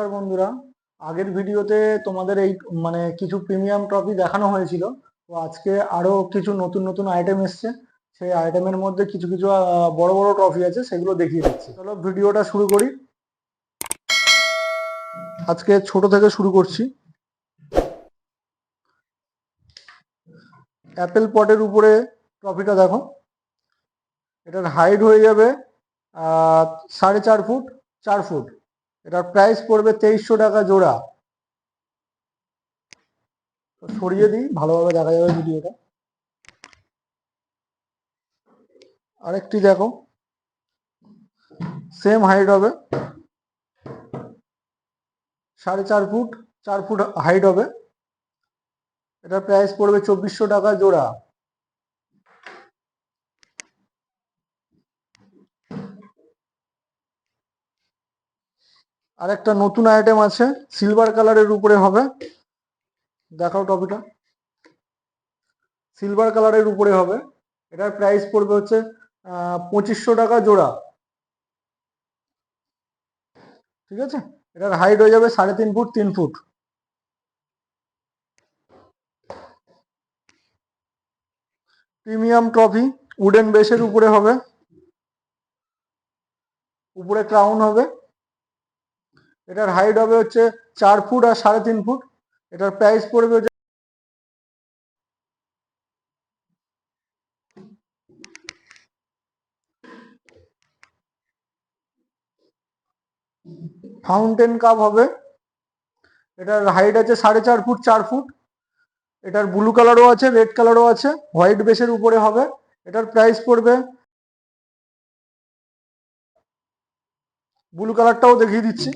নমস্কার বন্ধুরা। আগের ভিডিওতে তোমাদের এই মানে কিছু প্রিমিয়াম ট্রফি দেখানো হয়েছিল। তো আজকে আরও কিছু নতুন নতুন আইটেম এসছে। সেই আইটেমের মধ্যে কিছু কিছু বড় বড় ট্রফি আছে, সেগুলো দেখিয়ে দিচ্ছি। চলো ভিডিওটা শুরু করি। আজকে ছোট থেকে শুরু করছি। অ্যাপেল পটের উপরে ট্রফিটা দেখো। এটার হাইট হয়ে যাবে সাড়ে চার ফুট চার ফুট। এটার প্রাইস পড়বে তেইশশো টাকা জোড়া। সরিয়ে দিই, ভালোভাবে দেখা যাবে ভিডিওটা। আরেকটি দেখো। সেম হাইট হবে। সাড়ে চার ফুট চার ফুট হাইট হবে। এটার প্রাইস পড়বে চব্বিশশো টাকা জোড়া। আরেকটা নতুন আইটেম আছে সিলভার কালারের উপরে হবে। দেখাও টপিটা সিলভার কালারের উপরে হবে। এটার প্রাইস পড়বে হচ্ছে পঁচিশশো টাকা জোড়া। ঠিক আছে? এটার হাইট হয়ে যাবে সাড়ে তিন ফুট তিন ফুট। প্রিমিয়াম ট্রফি উডেন বেসের উপরে হবে। উপরে ক্রাউন হবে। এটার হাইট হবে হচ্ছে চার ফুট আর সাড়ে তিন ফুট। এটার প্রাইস পড়বে ফাউন্টেন কাপ হবে। এটার হাইট আছে সাড়ে চার ফুট চার ফুট। এটার ব্লু কালারও আছে রেড কালারও আছে হোয়াইট বেসের উপরে হবে। এটার প্রাইস পড়বে ব্লু কালারটাও দেখিয়ে দিচ্ছি।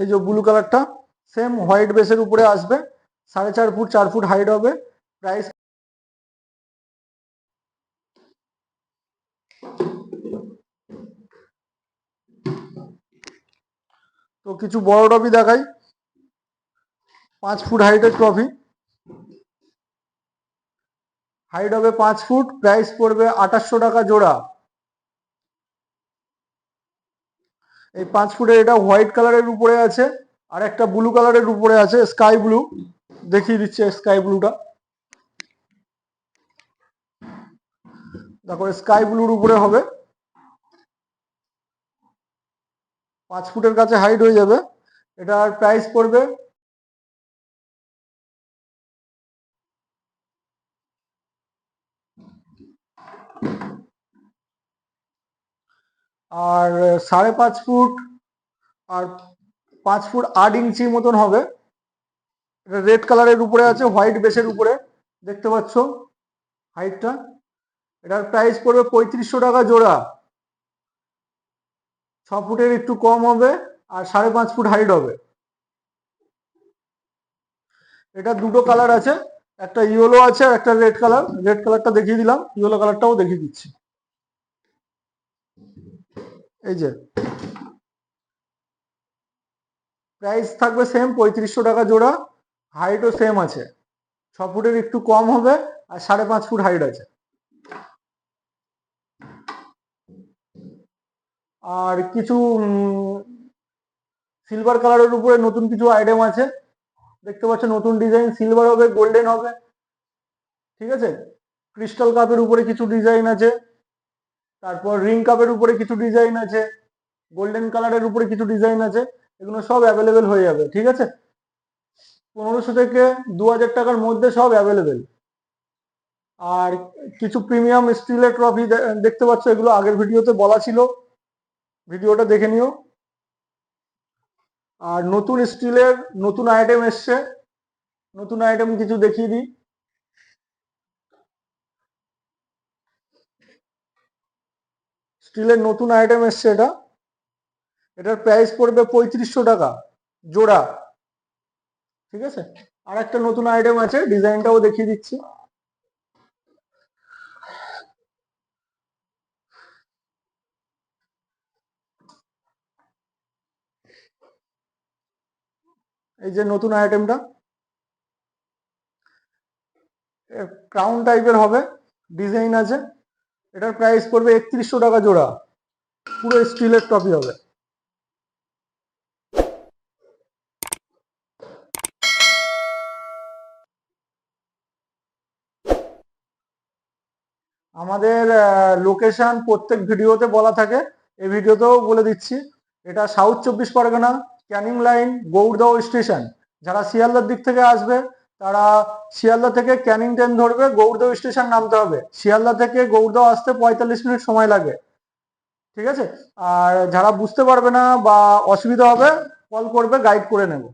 এই যে ব্লু কালারটা সেম হোয়াইট বেসের উপরে আসবে, সাড়ে চার ফুট চার ফুট হাইট হবে। প্রাইস তো কিছু বড় ট্রফি দেখাই। পাঁচ ফুট হাইটের ট্রফি হাইট হবে পাঁচ ফুট প্রাইস পড়বে আঠাশশো টাকা জোড়া। এই পাঁচ ফুটের এটা হোয়াইট কালারের উপরে আছে, আর একটা ব্লু কালারের উপরে আছে, স্কাই ব্লু। দেখিয়ে দিচ্ছে স্কাই ব্লুটা। তারপরে স্কাই ব্লুর উপরে হবে। পাঁচ ফুটের কাছে হাইট হয়ে যাবে। এটার প্রাইস পড়বে আর সাড়ে পাঁচ ফুট আর পাঁচ ফুট আট ইঞ্চি মতন হবে। এটা রেড কালারের উপরে আছে, হোয়াইট বেসের উপরে। দেখতে পাচ্ছ হাইটটা। এটার প্রাইস পড়বে পঁয়ত্রিশশো টাকা জোড়া। ছ ফুটের একটু কম হবে আর সাড়ে পাঁচ ফুট হাইট হবে। এটা দুটো কালার আছে, একটা ইয়েলো আছে আর একটা রেড কালার। রেড কালারটা দেখিয়ে দিলাম, ইয়েলো কালারটাও দেখিয়ে দিচ্ছি। এই যে। প্রাইস থাকবে সেম পঁয়ত্রিশশো টাকা জোড়া হাইটও সেম আছে। ছ ফুটের একটু কম হবে আর সাড়ে পাঁচ ফুট হাইট আছে। আর কিছু সিলভার কালারের উপরে নতুন কিছু আইটেম আছে। দেখতে পাচ্ছ নতুন ডিজাইন সিলভার হবে গোল্ডেন হবে। ঠিক আছে? ক্রিস্টাল কাপের উপরে কিছু ডিজাইন আছে। তারপর রিং কাপের উপরে কিছু ডিজাইন আছে গোল্ডেন কালারের উপরে কিছু ডিজাইন আছে, এগুলো সব অ্যাভেলেবেল হয়ে যাবে, ঠিক আছে? পনেরোশো থেকে দু হাজার টাকার মধ্যে সব অ্যাভেলেবেল আর কিছু প্রিমিয়াম স্টিলের ট্রফি দেখতে পাচ্ছ, এগুলো আগের ভিডিওতে বলা ছিল। ভিডিওটা দেখে নিও। আর নতুন স্টিলের নতুন আইটেম এসছে। নতুন আইটেম কিছু দেখিয়ে দিই। স্টিলের নতুন আইটেম এসছে এটা। এটার প্রাইস পড়বে পঁয়ত্রিশশো টাকা জোড়া। ঠিক আছে? আর একটা নতুন আইটেম আছে, ডিজাইনটাও দেখিয়ে দিচ্ছি। এই যে নতুন আইটেমটা ক্রাউন টাইপের হবে ডিজাইন আছে। এটার প্রাইস পড়বে একত্রিশশো টাকা জোড়া। পুরো স্টিলের টপি হবে। আমাদের লোকেশন প্রত্যেক ভিডিওতে বলা থাকে। এই ভিডিওতেও বলে দিচ্ছি। এটা সাউথ চব্বিশ পরগনা, ক্যানিং লাইন, গৌড়দহ স্টেশন যারা শিয়ালদার দিক থেকে আসবে তারা শিয়ালদা থেকে ক্যানিং ট্রেন ধরবে গৌরদেও স্টেশন নামতে হবে। শিয়ালদা থেকে গৌরদেও আসতে পঁয়তাল্লিশ মিনিট সময় লাগে। ঠিক আছে? আর যারা বুঝতে পারবে না বা অসুবিধা হবে কল করবে গাইড করে নেব।